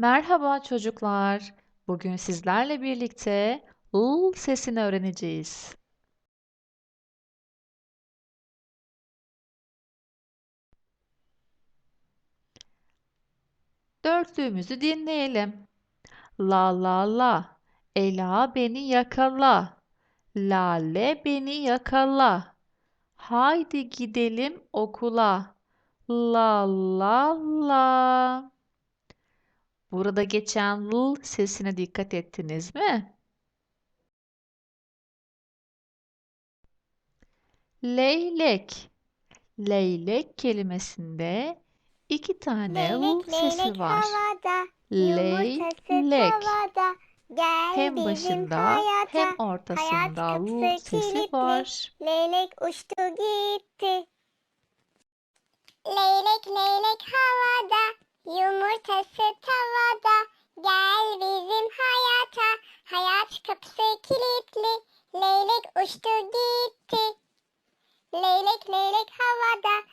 Merhaba çocuklar. Bugün sizlerle birlikte ıl sesini öğreneceğiz. Dörtlüğümüzü dinleyelim. La la la, Ela beni yakala. Lale beni yakala. Haydi gidelim okula. La la la. Burada geçen l sesine dikkat ettiniz mi? Leylek. Leylek kelimesinde iki tane l sesi leylek var. havada, Leylek. tavada. Gel Hem başında hayata. hem ortasında l sesi kilitli. var. Leylek uçtu gitti. Leylek leylek havada, yumurtası tavada. Gel bizim hayata. Hayat kapısı kilitli. Leylek uçtu gitti. Leylek leylek havada,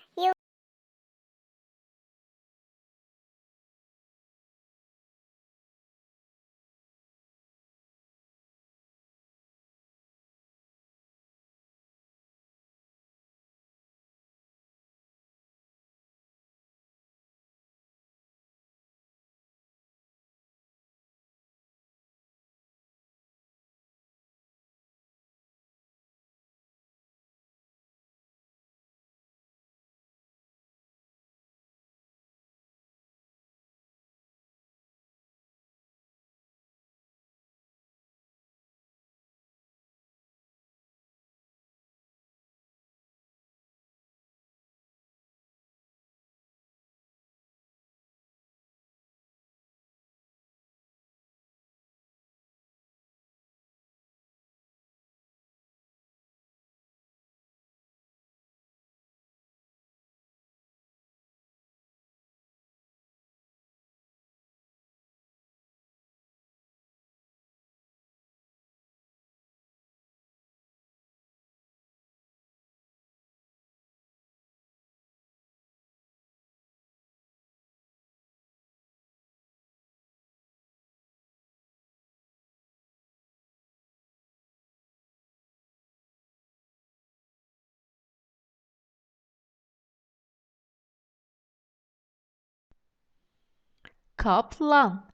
Kaplan.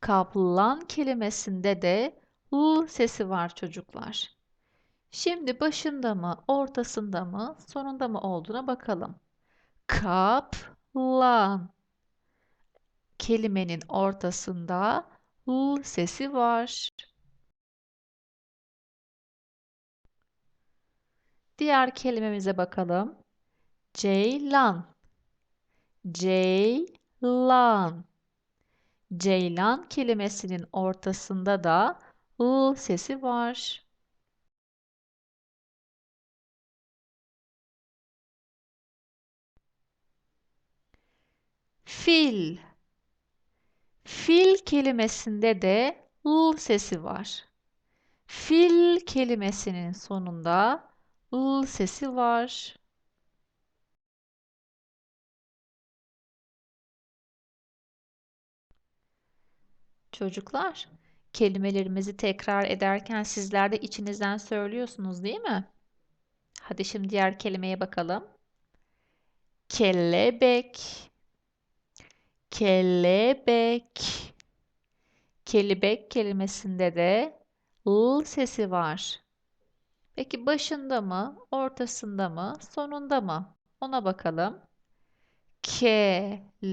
Kaplan kelimesinde de l sesi var çocuklar. Şimdi başında mı, ortasında mı, sonunda mı olduğuna bakalım. Kaplan. Kelimenin ortasında l sesi var. Diğer kelimemize bakalım. Ceylan. Ceylan. Ceylan kelimesinin ortasında da ı sesi var. Fil. Fil kelimesinde de ı sesi var. Fil kelimesinin sonunda ı sesi var. Çocuklar, kelimelerimizi tekrar ederken sizler de içinizden söylüyorsunuz değil mi? Hadi şimdi diğer kelimeye bakalım. Kelebek. Kelebek. Kelebek kelimesinde de ıl sesi var. Peki başında mı, ortasında mı, sonunda mı? Ona bakalım. Kelebek.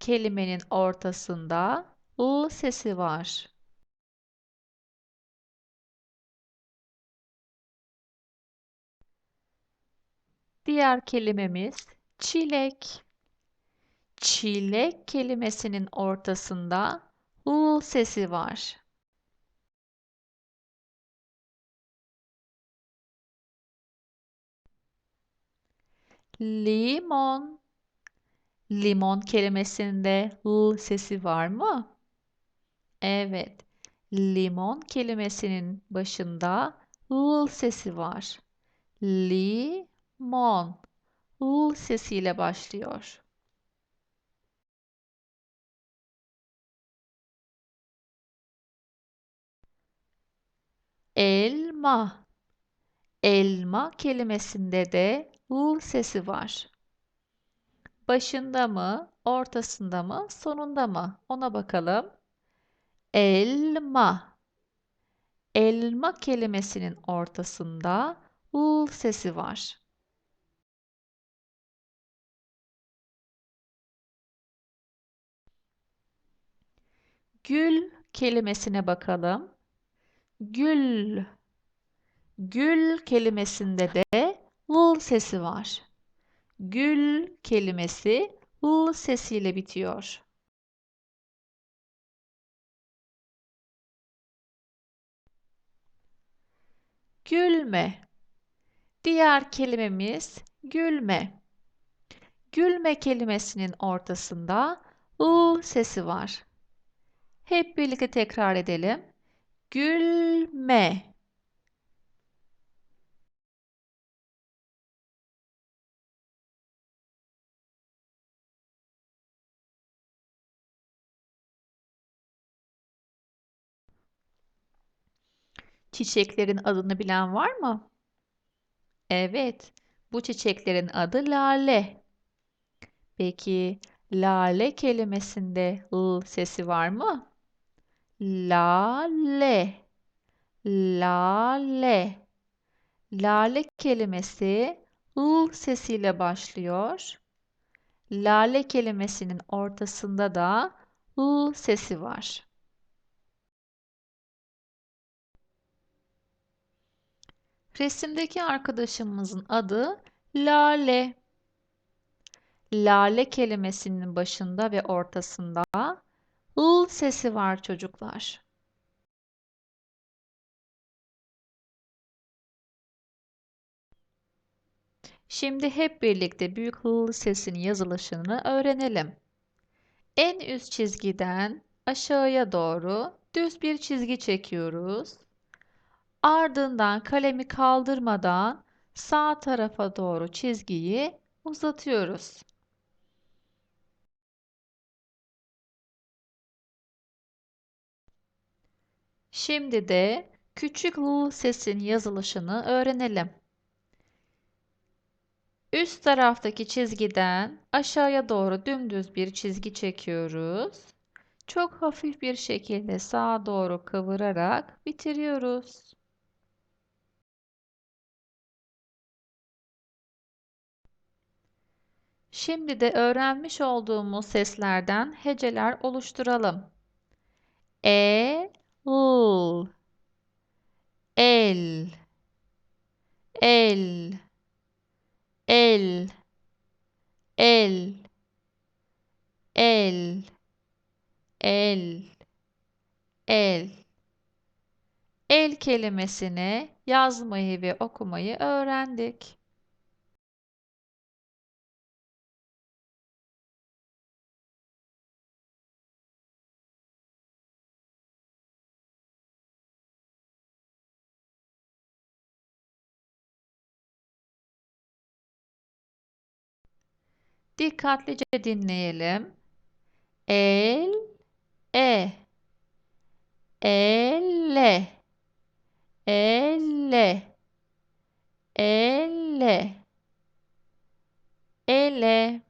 Kelimenin ortasında ıl sesi var. Diğer kelimemiz çilek. Çilek kelimesinin ortasında ı sesi var. Limon. Limon kelimesinde l sesi var mı? Evet. Limon kelimesinin başında l sesi var. Limon l sesiyle başlıyor. Elma. Elma kelimesinde de l sesi var. Başında mı, ortasında mı, sonunda mı? Ona bakalım. Elma. Elma kelimesinin ortasında l sesi var. Gül kelimesine bakalım. Gül. Gül kelimesinde de l sesi var. Gül kelimesi l sesiyle bitiyor. Gülme. Diğer kelimemiz gülme. Gülme kelimesinin ortasında l sesi var. Hep birlikte tekrar edelim. Gülme. Çiçeklerin adını bilen var mı? Evet, bu çiçeklerin adı lale. Peki, lale kelimesinde l sesi var mı? Lale. Lale. Lale kelimesi l sesiyle başlıyor. Lale kelimesinin ortasında da l sesi var. Resimdeki arkadaşımızın adı Lale. Lale kelimesinin başında ve ortasında l sesi var çocuklar. Şimdi hep birlikte büyük l sesinin yazılışını öğrenelim. En üst çizgiden aşağıya doğru düz bir çizgi çekiyoruz. Ardından kalemi kaldırmadan sağ tarafa doğru çizgiyi uzatıyoruz. Şimdi de küçük l sesin yazılışını öğrenelim. Üst taraftaki çizgiden aşağıya doğru dümdüz bir çizgi çekiyoruz. Çok hafif bir şekilde sağa doğru kıvırarak bitiriyoruz. Şimdi de öğrenmiş olduğumuz seslerden heceler oluşturalım. E, l, el, el, el, el, el, el, el. El kelimesini yazmayı ve okumayı öğrendik. Dikkatlice dinleyelim. El, e, elle, elle, elle, ele. Elle,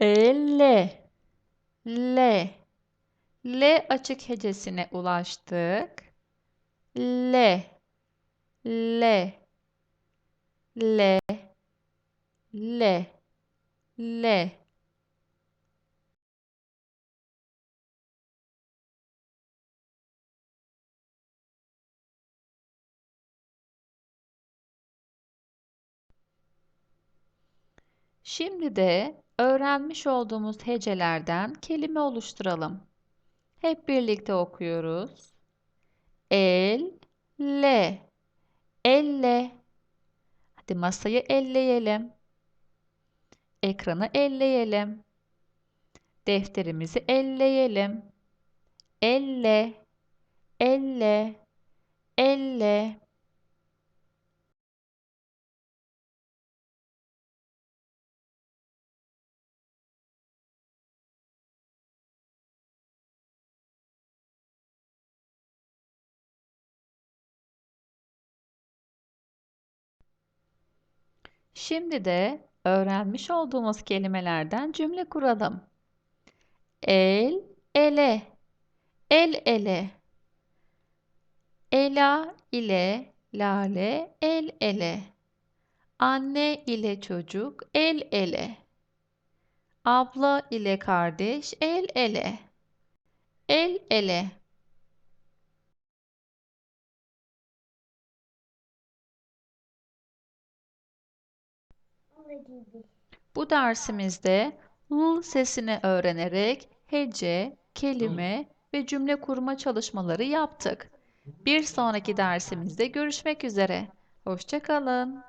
le, l açık hecesine ulaştık. Le, le, le, le, le. Şimdi de öğrenmiş olduğumuz hecelerden kelime oluşturalım. Hep birlikte okuyoruz. El, le, elle. Hadi masayı elleyelim. Ekranı elleyelim. Defterimizi elleyelim. elle, elle, elle. Şimdi de öğrenmiş olduğumuz kelimelerden cümle kuralım. El, ele, el ele. Ela ile Lale el ele. Anne ile çocuk el ele. Abla ile kardeş el ele. El ele. Bu dersimizde l sesini öğrenerek hece, kelime ve cümle kurma çalışmaları yaptık. Bir sonraki dersimizde görüşmek üzere. Hoşça kalın.